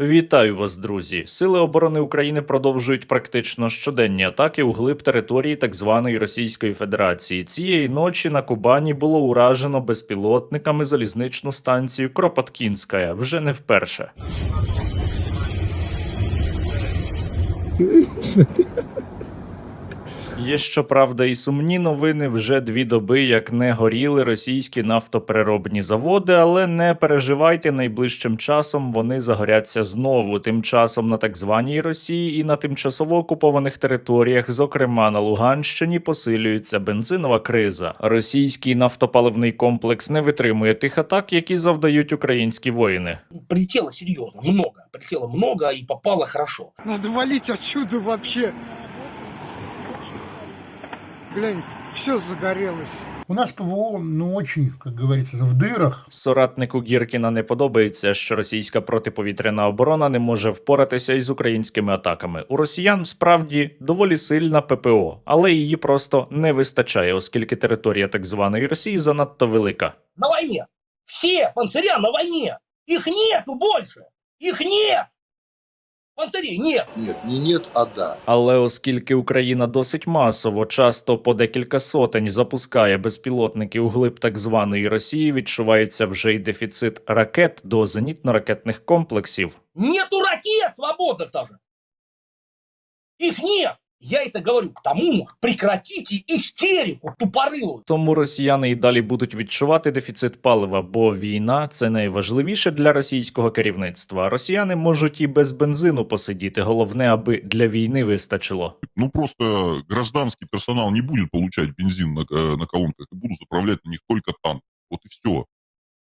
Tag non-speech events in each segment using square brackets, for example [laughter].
Вітаю вас, друзі! Сили оборони України продовжують практично щоденні атаки у глиб території так званої Російської Федерації. Цієї ночі на Кубані було уражено безпілотниками залізничну станцію Кропоткінська вже не вперше. [laughs] Є щоправда і сумні новини. Вже дві доби як не горіли російські нафтопереробні заводи, але не переживайте найближчим часом. Вони загоряться знову. Тим часом на так званій Росії і на тимчасово окупованих територіях, зокрема на Луганщині, посилюється бензинова криза. Російський нафтопаливний комплекс не витримує тих атак, які завдають українські воїни. Прилетело серьезно, много. Прилетело много и попало хорошо. Надо валить отсюда вообще. Глянь, все загорелось. У нас ПВО, ну, очень, как говорится, в дырах. Соратнику Гіркіна не подобається, що російська протиповітряна оборона не може впоратися із українськими атаками. У росіян справді доволі сильна ППО, але її просто не вистачає, оскільки територія так званої Росії занадто велика. На войне. Все панциря на войне. Их нету больше. Их нет. Панцирей ні, Нет, не нет, а да. Але оскільки Україна досить масово, часто по декілька сотень запускає безпілотники у глиб так званої Росії, відчувається вже й дефіцит ракет до зенітно-ракетних комплексів. Нету ракет свободних даже. Їх нет. Я это говорю к тому, прекратите истерику тупорылую. Тому росіяни і далі будуть відчувати дефіцит палива, бо війна це найважливіше для російського керівництва. Росіяни можуть і без бензину посидіти. Головне, аби для війни вистачило. Ну, просто гражданский персонал не будет получать бензин на, э, на колонках и будут заправлять на них только танк. Вот и все.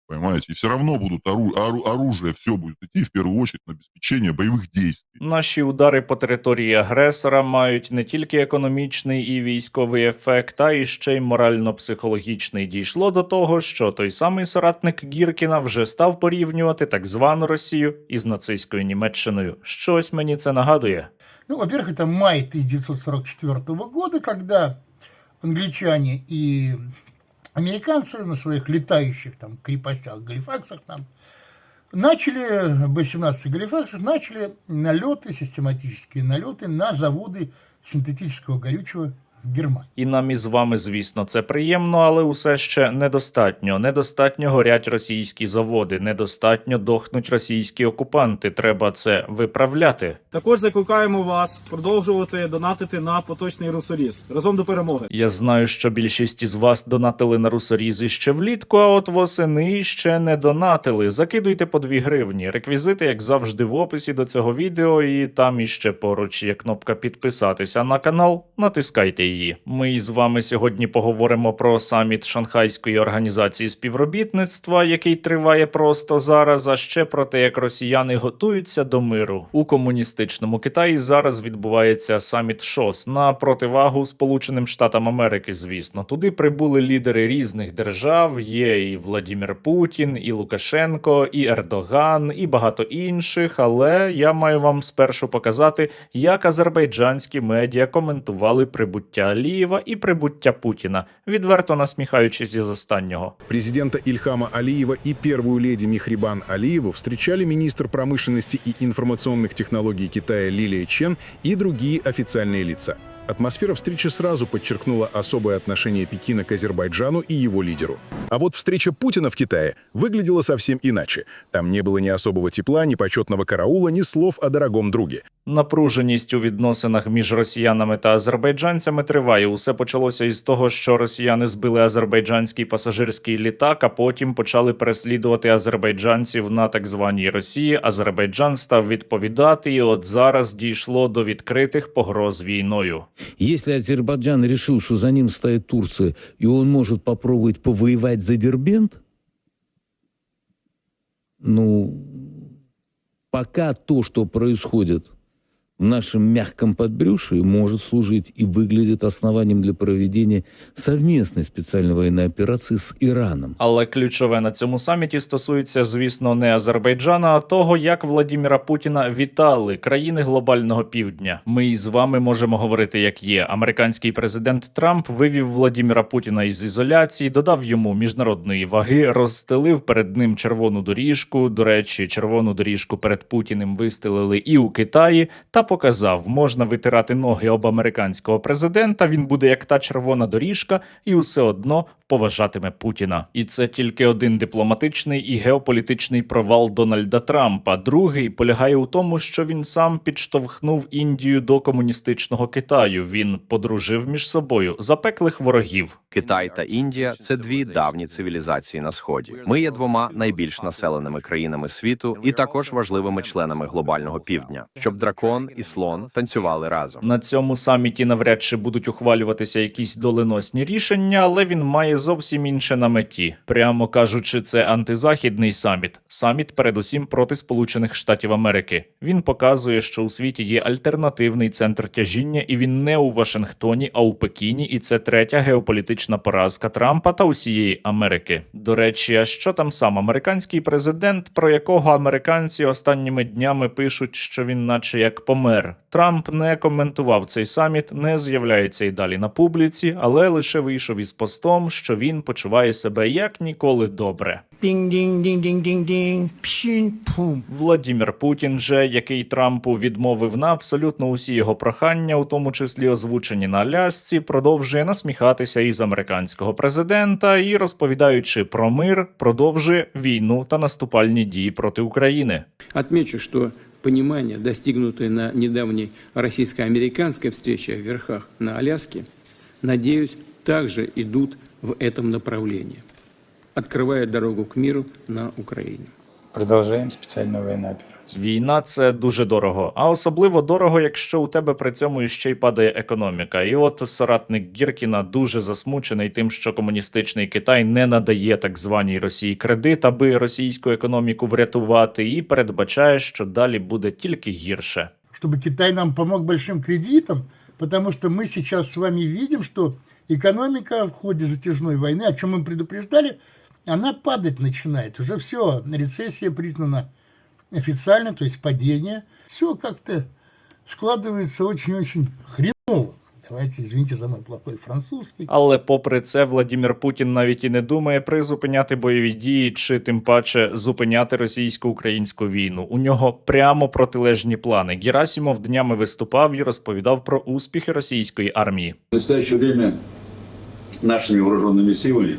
Понимаете? И все равно будут ору- ору- оружие, все будет идти в первую очередь на обеспечение боевых действий. Наші удари по території агресора мають не тільки економічний і військовий ефект, а й ще й морально-психологічний. Дійшло до того, що той самий соратник Гіркіна вже став порівнювати так звану Росію із нацистською Німеччиною. Щось мені це нагадує. Ну, во-первых, это май 1944 года, когда англичане и американцы на своих летающих там крепостях, галифаксах там, начали, Б-17 галифаксах, начали налеты, систематические налеты на заводы синтетического горючего в Германии. І нам із вами, звісно, це приємно, але усе ще недостатньо. Недостатньо горять російські заводи, недостатньо дохнуть російські окупанти. Треба це виправляти. Також закликаємо вас продовжувати донатити на поточний русоріз разом до перемоги. Я знаю, що більшість із вас донатили на русорізи ще влітку, а от восени ще не донатили. Закидуйте по 2 гривні. Реквізити, як завжди, в описі до цього відео, і там іще поруч є кнопка підписатися на канал. Натискайте її. Ми із вами сьогодні поговоримо про саміт Шанхайської організації співробітництва, який триває просто зараз. А ще про те, як росіяни готуються до миру у комуністичному Китаї. Зараз відбувається саміт ШОС на противагу Сполученим Штатам Америки. Звісно, туди прибули лідери різних держав. Є і Владімір Путін, і Лукашенко, і Ердоган, і багато інших. Але я маю вам спершу показати, як азербайджанські медіа коментували прибуття Алієва і прибуття Путіна, відверто насміхаючись із останнього. Президента Ильхама Алиева и первую леди Михрибан Алиеву встречали министр промышленности и информационных технологий Китая Лилия Чен и другие официальные лица. Атмосфера встречи сразу подчеркнула особое отношение Пекина к Азербайджану и его лидеру. А вот встреча Путина в Китае выглядела совсем иначе. Там не было ни особого тепла, ни почетного караула, ни слов о дорогом друге. Напруженість у відносинах між росіянами та азербайджанцями триває. Усе почалося із того, що росіяни збили азербайджанський пасажирський літак, а потім почали переслідувати азербайджанців на так званій Росії. Азербайджан став відповідати, і от зараз дійшло до відкритих погроз війною. Если Азербайджан решил, что за ним стоит Турция, и он может попробовать повоевать за Дербент, ну, пока то, что происходит в нашем мягком подбрюшии может служить и выглядит основанием для проведения совместной специальной военной операции с Ираном. Але ключове на цьому саміті стосується, звісно, не Азербайджана, а того, як Владіміра Путіна вітали країни глобального півдня. Ми із вами можемо говорити, як є. Американський президент Трамп вивів Владіміра Путіна із ізоляції, додав йому міжнародної ваги, розстелив перед ним червону доріжку. До речі, червону доріжку перед Путіним вистелили і у Китаї, та показав, можна витирати ноги об американського президента. Він буде як та червона доріжка, і все одно поважатиме Путіна. І це тільки один дипломатичний і геополітичний провал Дональда Трампа. Другий полягає у тому, що він сам підштовхнув Індію до комуністичного Китаю. Він подружив між собою запеклих ворогів. Китай та Індія це дві давні цивілізації на сході. Ми є двома найбільш населеними країнами світу і також важливими членами глобального півдня, щоб дракон і слон танцювали разом. На цьому саміті навряд чи будуть ухвалюватися якісь доленосні рішення, але він має зовсім інше на меті. Прямо кажучи, це антизахідний саміт. Саміт, передусім, проти Сполучених Штатів Америки. Він показує, що у світі є альтернативний центр тяжіння, і він не у Вашингтоні, а у Пекіні. І це третя геополітична поразка Трампа та усієї Америки. До речі, а що там сам американський президент, про якого американці останніми днями пишуть, що він, наче як помер. Трамп не коментував цей саміт, не з'являється і далі на публіці, але лише вийшов із постом, що він почуває себе як ніколи добре. Владімір Путін же, який Трампу відмовив на абсолютно усі його прохання, у тому числі озвучені на Алясці, продовжує насміхатися із американського президента і, розповідаючи про мир, продовжує війну та наступальні дії проти України. Отмечу, что понимание, достигнутое на недавней российско-американской встрече в верхах на Аляске, надеюсь, также идут в этом направлении, открывая дорогу к миру на Украине. Продолжаем специальную военную операцию. Війна це дуже дорого, а особливо дорого, якщо у тебе при цьому іще й падає економіка. І от соратник Гіркіна дуже засмучений тим, що комуністичний Китай не надає так званій Росії кредит, аби російську економіку врятувати, і передбачає, що далі буде тільки гірше. чтобы Китай нам помог большим кредитом, потому что мы сейчас с вами видим, что экономика в ходе затяжной войны, о чем мы предупреждали, она падать начинает. Уже все, рецессия признана официально, то есть падение. Все как-то складывается очень-очень хреново. Давайте, извините за мой плохой французский. Але попри це, Владімір Путін навіть і не думає призупиняти бойові дії чи тим паче зупиняти російсько-українську війну. У нього прямо протилежні плани. Герасімов днями виступав і розповідав про успіхи російської армії. В настоящее время нашими вооруженными силами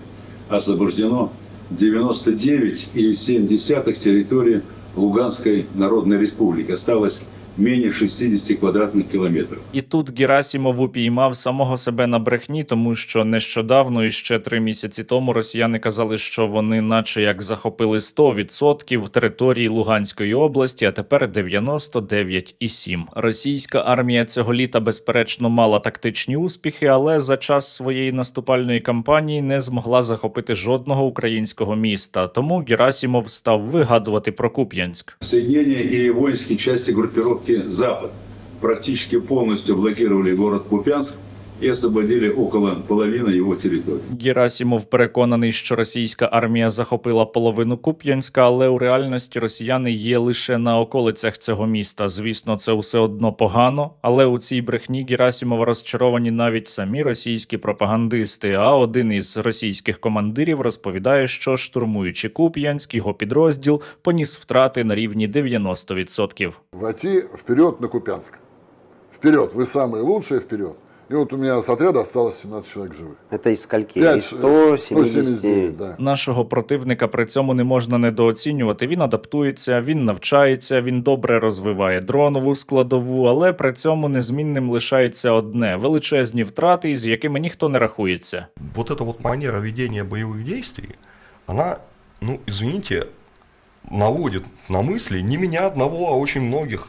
освобождено 99,7 территории Луганской Народной Республики. Осталось менее 60 квадратных километров. І тут Герасімов упіймав самого себе на брехні, тому що нещодавно, і ще три місяці тому, росіяни казали, що вони, наче як захопили 100% території Луганської області, а тепер 99,7%. Російська армія цього літа, безперечно, мала тактичні успіхи, але за час своєї наступальної кампанії не змогла захопити жодного українського міста. Тому Герасімов став вигадувати про Куп'янськ. Соединения и воинские части группировки «Запад» практически полностью блокировали город Купянск и освободили около половины его территории. Герасімов переконаний, що російська армія захопила половину Куп'янська, але у реальності росіяни є лише на околицях цього міста. Звісно, це все одно погано, але у цій брехні Герасімова розчаровані навіть самі російські пропагандисти. А один із російських командирів розповідає, що штурмуючи Куп'янськ, його підрозділ поніс втрати на рівні 90%. Войти вперед на Купянск. Вперед, вы самые лучшие, вперед. И вот у меня с отряда осталось 17 человек живых. Это из скольки? Пять, из 179. 179, да. Нашого противника при цьому не можна недооцінювати. Він адаптується, він навчається, він добре розвиває дронову складову, але при цьому незмінним лишається одне величезні втрати, з якими ніхто не рахується. Вот эта вот манера ведения боевых действий, она, ну, извините, наводит на мысли не меня одного, а очень многих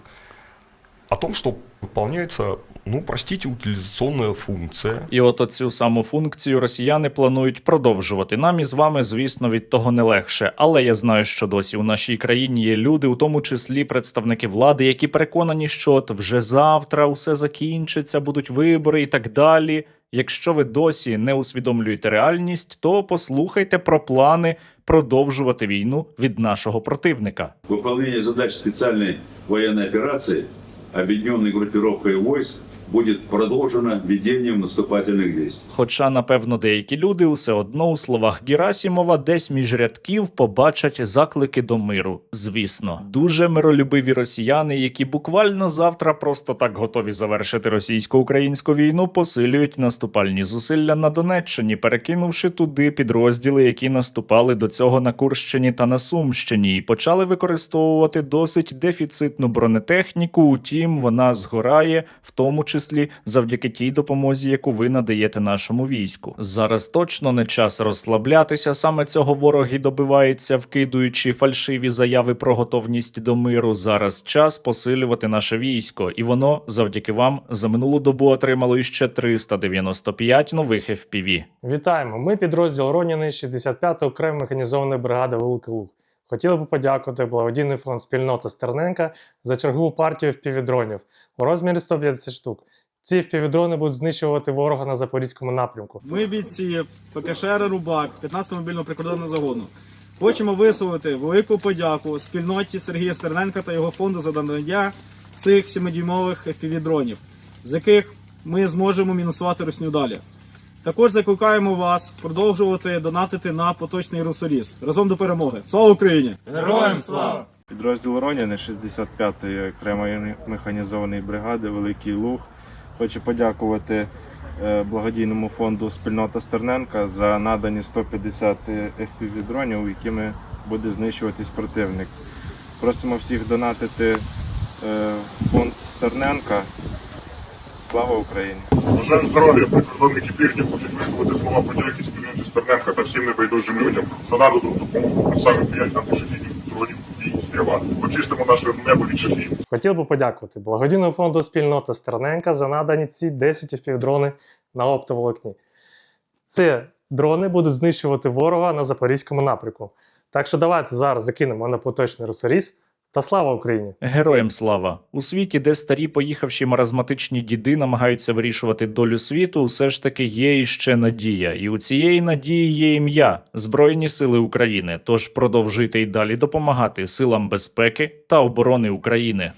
о том, что выполняется ну, простите, утилизационная функция. І от оцю саму функцію росіяни планують продовжувати. Нам із вами, звісно, від того не легше. Але я знаю, що досі у нашій країні є люди, у тому числі представники влади, які переконані, що от вже завтра усе закінчиться, будуть вибори і так далі. Якщо ви досі не усвідомлюєте реальність, то послухайте про плани продовжувати війну від нашого противника. Выполнение задач специальной военной операции, объединенной группировкой войск, будет продолжено ведением наступательных действий. Хоча, напевно, деякі люди усе одно у словах Герасімова десь між рядків побачать заклики до миру. Звісно, дуже миролюбиві росіяни, які буквально завтра просто так готові завершити російсько-українську війну, посилюють наступальні зусилля на Донеччині, перекинувши туди підрозділи, які наступали до цього на Курщині та на Сумщині, і почали використовувати досить дефіцитну бронетехніку. Утім, вона згорає, в тому числі завдяки тій допомозі, яку ви надаєте нашому війську. Зараз точно не час розслаблятися. Саме цього ворог і добивається, вкидуючи фальшиві заяви про готовність до миру. Зараз час посилювати наше військо, і воно завдяки вам за минулу добу отримало іще 395 нових FPV. Вітаємо! Ми підрозділ Роніни 65-ї окремої механізованої бригади Великий Луг. Хотіли б подякувати благодійний фонд спільноти Стерненка за чергову партію впівдронів у розмірі 150 штук. Ці впівдрони будуть знищувати ворога на запорізькому напрямку. Ми бійці ПКШР Рубак 15 мобільного прикордонного загону. Хочемо висловити велику подяку спільноті Сергія Стерненка та його фонду за надання цих 7-дюймових FPV-дронів, з яких ми зможемо мінусувати русню далі. Також закликаємо вас продовжувати донатити на поточний русоріз. Разом до перемоги. Слава Україні! Героям слава! Підрозділ Роніни 65-ї окремої механізованої бригади Великий Луг хоче подякувати е, благодійному фонду Спільнота Стерненка за надані 150 fpv дронів, якими буде знищуватись противник. Просимо всіх донатити е, фонд Стерненка. Слава Україні! Бажаю здоров'я, прикордонники півдня хочуть висловити слова подяки спільноті Стерненка та всім небайдужим людям за надану допомогу саме 5 антишахідних дронів і стріла. Очистимо наше небо від шахів. Хотів би подякувати благодійному фонду спільноти Стерненка за надані ці 10 впівдрони на оптоволокні. Ці дрони будуть знищувати ворога на запорізькому напрямку. Так що давайте зараз закинемо на поточний русоріз та слава Україні! Героям слава у світі, де старі поїхавші маразматичні діди намагаються вирішувати долю світу, все ж таки є іще надія, і у цієї надії є ім'я Збройні Сили України. Тож продовжуйте й далі допомагати силам безпеки та оборони України.